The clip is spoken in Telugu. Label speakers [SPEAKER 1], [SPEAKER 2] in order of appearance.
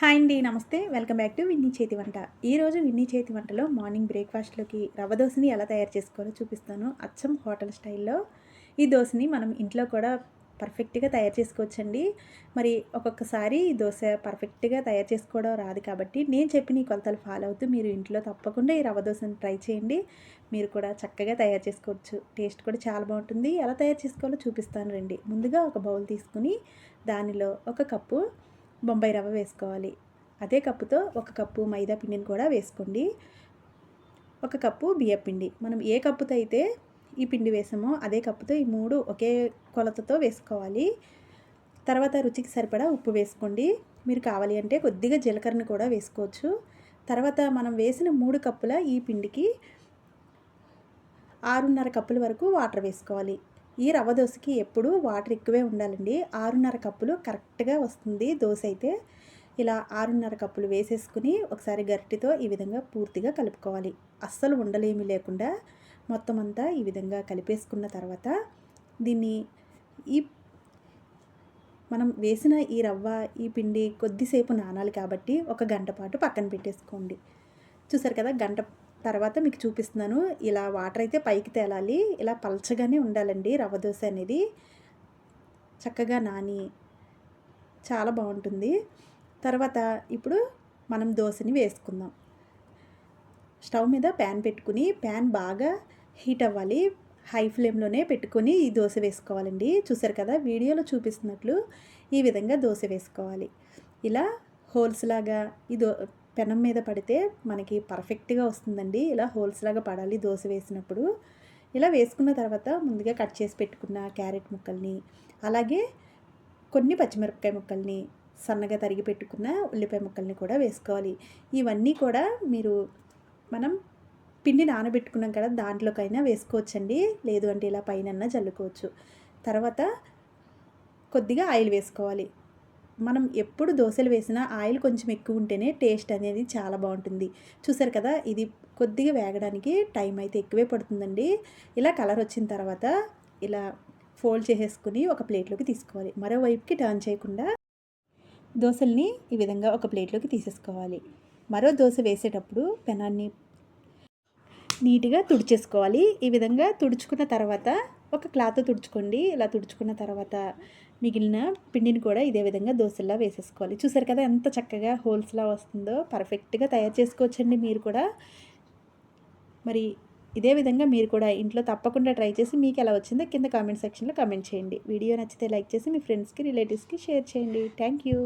[SPEAKER 1] హాయ్ అండి నమస్తే. వెల్కమ్ బ్యాక్ టు విన్నీ చేతి వంట. ఈరోజు విన్నీ చేతి వంటలో మార్నింగ్ బ్రేక్ఫాస్ట్లోకి రవ్వ దోశని ఎలా తయారు చేసుకోవాలో చూపిస్తాను. అచ్చం హోటల్ స్టైల్లో ఈ దోశని మనం ఇంట్లో కూడా పర్ఫెక్ట్గా తయారు చేసుకోవచ్చండి. మరి ఒక్కొక్కసారి ఈ దోశ పర్ఫెక్ట్గా తయారు చేసుకోవడం రాదు కాబట్టి నేను చెప్పిన ఈ కొలతలు ఫాలో అవుతూ మీరు ఇంట్లో తప్పకుండా ఈ రవ్వ దోశని ట్రై చేయండి. మీరు కూడా చక్కగా తయారు చేసుకోవచ్చు. టేస్ట్ కూడా చాలా బాగుంటుంది. ఎలా తయారు చేసుకోవాలో చూపిస్తాను రండి. ముందుగా ఒక బౌల్ తీసుకుని దానిలో ఒక కప్పు బొంబాయి రవ్వ వేసుకోవాలి. అదే కప్పుతో ఒక కప్పు మైదా పిండిని కూడా వేసుకోండి. ఒక కప్పు బియ్య పిండి. మనం ఏ కప్పుతో అయితే ఈ పిండి వేసామో అదే కప్పుతో ఈ మూడు ఒకే కొలతతో వేసుకోవాలి. తర్వాత రుచికి సరిపడా ఉప్పు వేసుకోండి. మీరు కావాలి అంటే కొద్దిగా జీలకర్రను కూడా వేసుకోవచ్చు. తర్వాత మనం వేసిన మూడు కప్పుల ఈ పిండికి ఆరున్నర కప్పుల వరకు వాటర్ వేసుకోవాలి. ఈ రవ్వ దోశకి ఎప్పుడు వాటర్ ఎక్కువే ఉండాలండి. ఆరున్నర కప్పులు కరెక్ట్గా వస్తుంది దోశ అయితే. ఇలా ఆరున్నర కప్పులు వేసేసుకుని ఒకసారి గరిటితో ఈ విధంగా పూర్తిగా కలుపుకోవాలి. అస్సలు ఉండలేమి లేకుండా మొత్తం అంతా ఈ విధంగా కలిపేసుకున్న తర్వాత దీన్ని ఈ మనం వేసిన ఈ రవ్వ ఈ పిండి కొద్దిసేపు నానాలి కాబట్టి ఒక గంట పాటు పక్కన పెట్టేసుకోండి. చూసారు కదా గంట తర్వాత మీకు చూపిస్తున్నాను. ఇలా వాటర్ అయితే పైకి తేలాలి. ఇలా పలచగానే ఉండాలండి రవ్వ దోశ అనేది. చక్కగా నాని. చాలా బాగుంటుంది. తర్వాత ఇప్పుడు మనం దోశని వేసుకుందాం. స్టవ్ మీద ప్యాన్ పెట్టుకుని ప్యాన్ బాగా హీట్ అవ్వాలి. హై ఫ్లేమ్లోనే పెట్టుకొని ఈ దోశ వేసుకోవాలండి. చూసారు కదా వీడియోలో చూపిస్తున్నట్లు ఈ విధంగా దోశ వేసుకోవాలి. ఇలా హోల్స్ లాగా ఈ దో పెనం మీద పడితే మనకి పర్ఫెక్ట్గా వస్తుందండి. ఇలా హోల్స్ లాగా పడాలి దోశ వేసినప్పుడు. ఇలా వేసుకున్న తర్వాత ముందుగా కట్ చేసి పెట్టుకున్న క్యారెట్ ముక్కల్ని అలాగే కొన్ని పచ్చిమిరపకాయ ముక్కల్ని సన్నగా తరిగి పెట్టుకున్న ఉల్లిపాయ ముక్కల్ని కూడా వేసుకోవాలి. ఇవన్నీ కూడా మీరు మనం పిండి నానబెట్టుకున్నాం కదా దాంట్లోకైనా వేసుకోవచ్చండి. లేదు అంటే ఇలా పైన చల్లుకోవచ్చు. తర్వాత కొద్దిగా ఆయిల్ వేసుకోవాలి. మనం ఎప్పుడు దోశలు వేసినా ఆయిల్ కొంచెం ఎక్కువ ఉంటేనే టేస్ట్ అనేది చాలా బాగుంటుంది. చూసారు కదా ఇది కొద్దిగా వేగడానికి టైం అయితే ఎక్కువే పడుతుందండి. ఇలా కలర్ వచ్చిన తర్వాత ఇలా ఫోల్డ్ చేసేసుకుని ఒక ప్లేట్లోకి తీసుకోవాలి. మరోవైపుకి టర్న్ చేయకుండా దోశల్ని ఈ విధంగా ఒక ప్లేట్లోకి తీసేసుకోవాలి. మరో దోశ వేసేటప్పుడు పెనాన్ని నీట్గా తుడిచేసుకోవాలి. ఈ విధంగా తుడుచుకున్న తర్వాత ఒక క్లాత్ తుడుచుకోండి. ఇలా తుడుచుకున్న తర్వాత మిగిలిన పిండిని కూడా ఇదే విధంగా దోశల్లా వేసేసుకోవాలి. చూసారు కదా ఎంత చక్కగా హోల్స్లా వస్తుందో పర్ఫెక్ట్గా తయారు చేసుకోవచ్చండి మీరు కూడా. మరి ఇదే విధంగా మీరు కూడా ఇంట్లో తప్పకుండా ట్రై చేసి మీకు ఎలా వచ్చిందో కింద కామెంట్ సెక్షన్లో కామెంట్ చేయండి. వీడియో నచ్చితే లైక్ చేసి మీ ఫ్రెండ్స్కి రిలేటివ్స్కి షేర్ చేయండి. Thank you